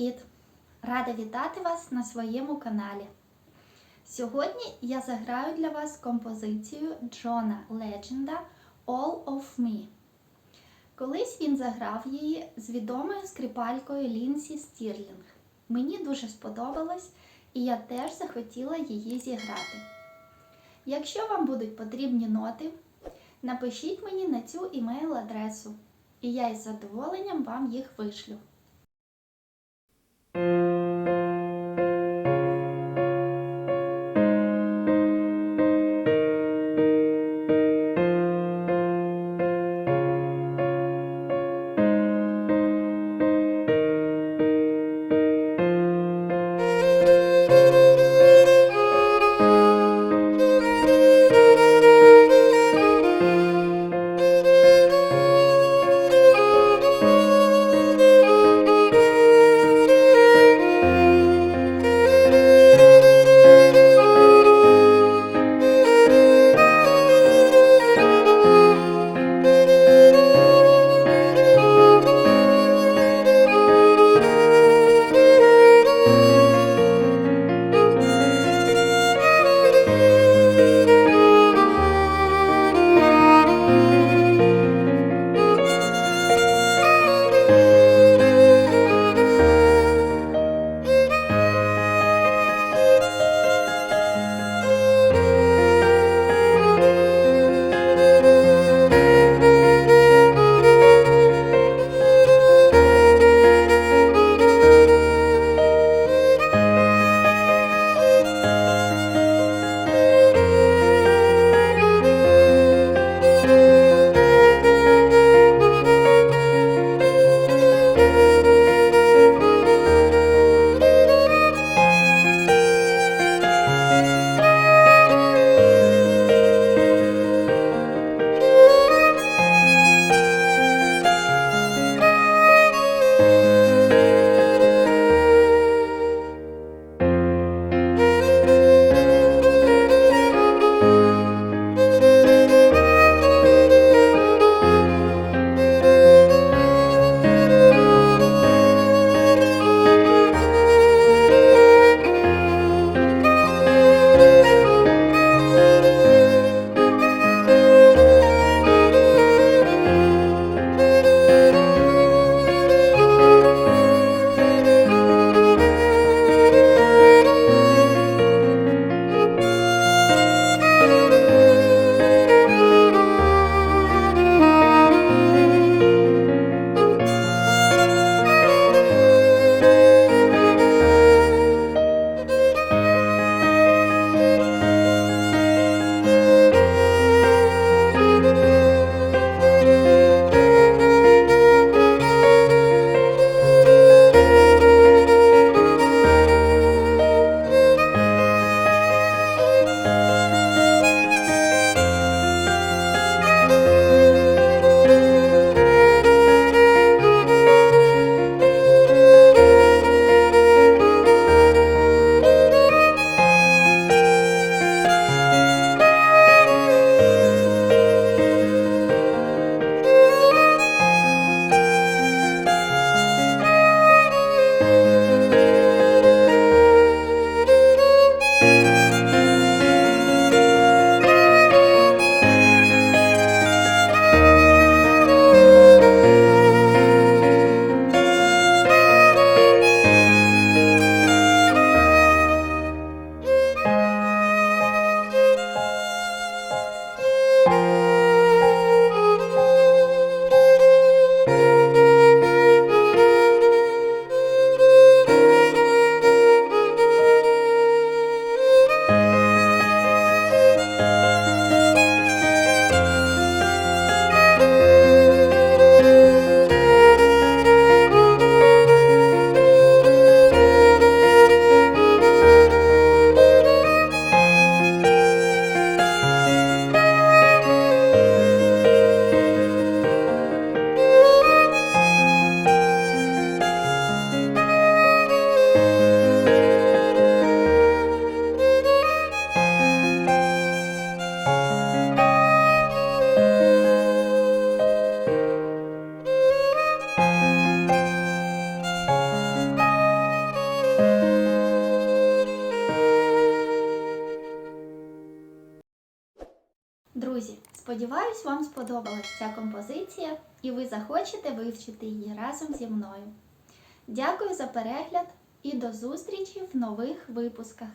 Привіт! Рада вітати вас на своєму каналі. Сьогодні я заграю для вас композицію Джона Ледженда All of Me. Колись він заграв її з відомою скрипалькою Лінсі Стірлінг. Мені дуже сподобалось, і я теж захотіла її зіграти. Якщо вам будуть потрібні ноти, напишіть мені на цю імейл-адресу, і я із задоволенням вам їх вишлю. Сподіваюсь, вам сподобалась ця композиція і ви захочете вивчити її разом зі мною. Дякую за перегляд і до зустрічі в нових випусках.